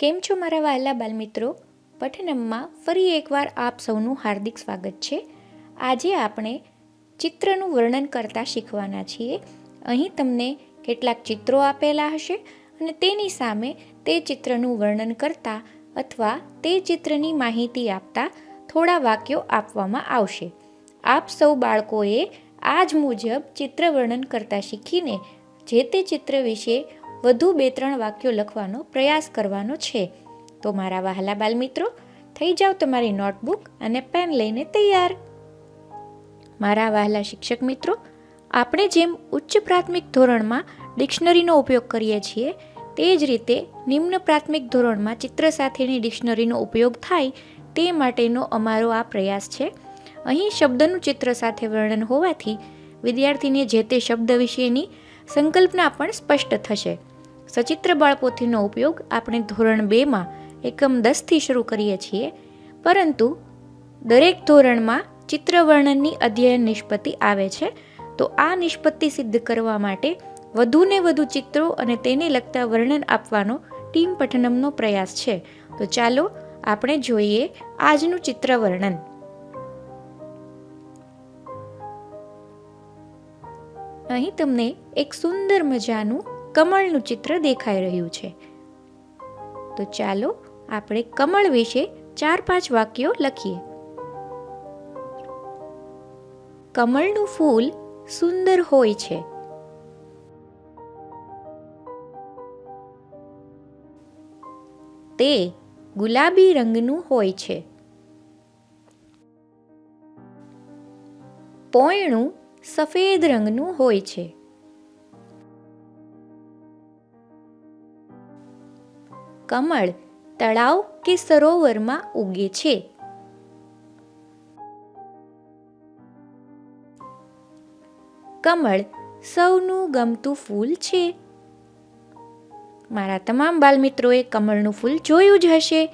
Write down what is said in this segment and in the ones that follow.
કેમ છો મારા વહાલા બાલમિત્રો? પઠનમમાં ફરી એકવાર આપ સૌનું હાર્દિક સ્વાગત છે. આજે આપણે ચિત્રનું વર્ણન કરતાં શીખવાના છીએ. અહીં તમને કેટલાક ચિત્રો આપેલા હશે અને તેની સામે તે ચિત્રનું વર્ણન કરતા અથવા તે ચિત્રની માહિતી આપતા થોડા વાક્યો આપવામાં આવશે. આપ સૌ બાળકોએ આ જ મુજબ ચિત્ર વર્ણન કરતાં શીખીને જે તે ચિત્ર વિશે વધુ બે ત્રણ વાક્યો લખવાનો પ્રયાસ કરવાનો છે. તો મારા વહાલા બાલમિત્રો, થઈ જાઓ તમારી નોટબુક અને પેન લઈને તૈયાર. મારા વહાલા શિક્ષક મિત્રો, આપણે જેમ ઉચ્ચ પ્રાથમિક ધોરણમાં ડિક્શનરીનો ઉપયોગ કરીએ છીએ, તે જ રીતે નિમ્ન પ્રાથમિક ધોરણમાં ચિત્ર સાથેની ડિક્શનરીનો ઉપયોગ થાય તે માટેનો અમારો આ પ્રયાસ છે. અહીં શબ્દનું ચિત્ર સાથે વર્ણન હોવાથી વિદ્યાર્થીને જે તે શબ્દ વિશેની સંકલ્પના પણ સ્પષ્ટ થશે. સચિત્ર બાળપોથીનો ઉપયોગ આપણે ધોરણ બેમાં એકમ દસથી શરૂ કરીએ છીએ, પરંતુ દરેક ધોરણમાં ચિત્ર વર્ણનની અધ્યયન નિષ્પત્તિ આવે છે, તો આ નિષ્પત્તિ સિદ્ધ કરવા માટે વધુને વધુ ચિત્રો અને તેને લગતા વર્ણન આપવાનો ટીમ પઠનમનો પ્રયાસ છે. તો ચાલો આપણે જોઈએ આજનું ચિત્ર વર્ણન અહીં તમને એક સુંદર મજાનું કમળનું ચિત્ર દેખાઈ રહ્યું છે. તો ચાલો આપણે કમળ વિશે ચાર પાંચ વાક્યો લખીએ. કમળનું ફૂલ સુંદર હોય છે. તે ગુલાબી રંગનું હોય છે. પોયણું સફેદ રંગનું હોય છે. કમળ, તળાવ કે સરોવરમાં ઉગે છે. કમળ સૌનું ગમતું ફૂલ છે. મારા તમામ બાલમિત્રોએ કમળનું ફૂલ જોયું જ હશે.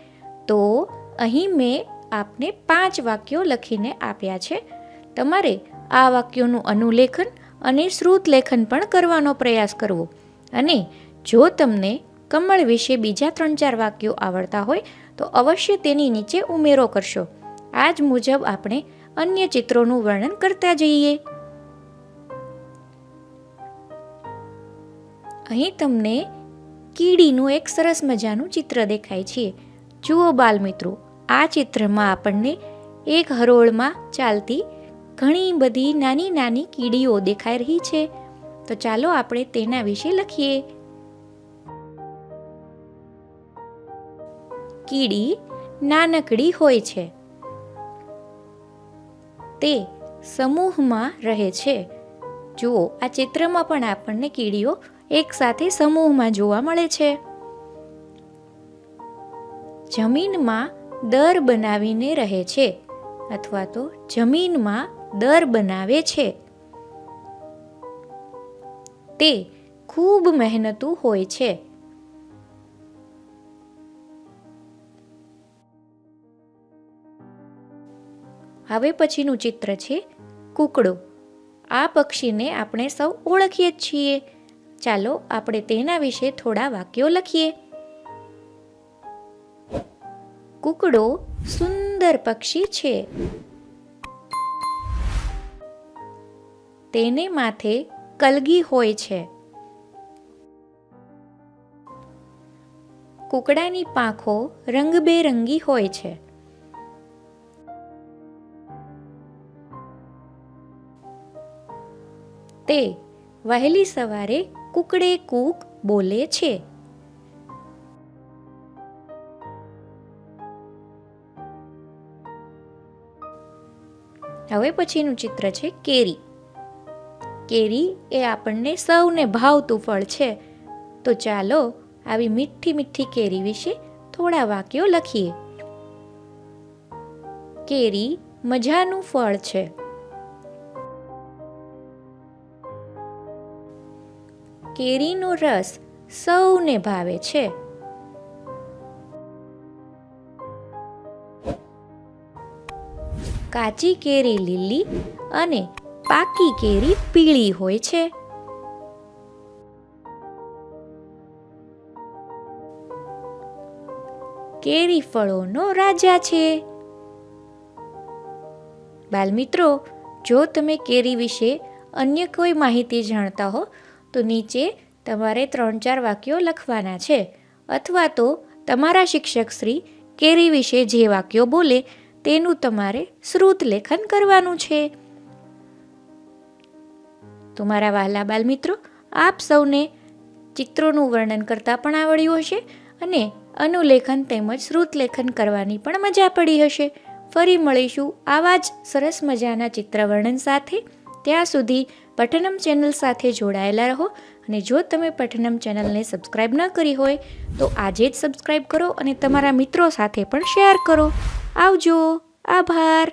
તો અહીં મેં આપને પાંચ વાક્યો લખીને આપ્યા છે. તમારે આ વાક્યોનું અનુલેખન અને શ્રુત લેખન પણ કરવાનો પ્રયાસ કરવો. અને જો તમને કમળ વિશે બીજા ત્રણ ચાર વાક્યો આવડતા હોય, તો અવશ્ય તેની નીચે ઉમેરો કરશો. આ જ મુજબ આપણે અન્ય ચિત્રોનું વર્ણન કરતા જઈએ. અહીં તમને કીડીનું એક સરસ મજાનું ચિત્ર દેખાય છે. જુઓ બાલમિત્રો, આ ચિત્રમાં આપણને એક હરોળમાં ચાલતી ઘણી બધી નાની નાની કીડીઓ દેખાઈ રહી છે. તો ચાલો આપણે તેના વિશે લખીએ. કીડી, નાનકડી હોય છે. તે સમૂહમાં રહે છે. જુઓ, આ ચિત્રમાં પણ આપણને કીડીઓ એકસાથે સમૂહમાં જોવા મળે છે. જમીનમાં દર બનાવીને રહે છે અથવા તો જમીનમાં દર બનાવે છે. તે ખૂબ મહેનતુ હોય છે. હવે પછીનું ચિત્ર છે કુકડો. આ પક્ષીને આપણે સૌ ઓળખીએ જ છીએ. ચાલો આપણે તેના વિશે થોડા વાક્યો લખીએ. કુકડો સુંદર પક્ષી છે. તેને માથે કલગી હોય છે. કુકડાની પાંખો રંગબેરંગી હોય છે. તે વહેલી સવારે કુકડે કૂક બોલે છે. હવે પછીનું ચિત્ર છે કેરી. કેરી એ આપણને સૌને ભાવતું ફળ છે. તો ચાલો આવી મીઠી મીઠી કેરી વિશે થોડા વાક્યો લખીએ. કેરી મજાનું ફળ છે. કેરીનો રસ સૌને ભાવે છે. કાચી કેરી લીલી અને પાકી કેરી પીળી હોય છે. કેરી ફળોનો રાજા છે. બાલમિત્રો, જો તમે કેરી વિશે અન્ય કોઈ માહિતી જાણતા હો તો નીચે તમારે ત્રણ ચાર વાક્યો લખવાના છે. અથવા તો તમારા શિક્ષક શ્રી કેરી વિશે જે વાક્યો બોલે તેનું તમારે શ્રુત લેખન કરવાનું છે. તો મારા વહાલા બાલમિત્રો, આપ સૌને ચિત્રોનું વર્ણન કરતાં પણ આવડ્યું હશે અને અનુલેખન તેમજ શ્રુત લેખન કરવાની પણ મજા પડી હશે. ફરી મળીશું આવા જ સરસ મજાના ચિત્ર વર્ણન સાથે. ત્યાં સુધી પઠનમ ચેનલ સાથે જોડાયેલા રહો અને જો તમે પઠનમ ચેનલને સબસ્ક્રાઈબ ન કરી હોય, તો આજે જ સબસ્ક્રાઈબ કરો અને તમારા મિત્રો સાથે પણ શેર કરો. આવજો. આભાર.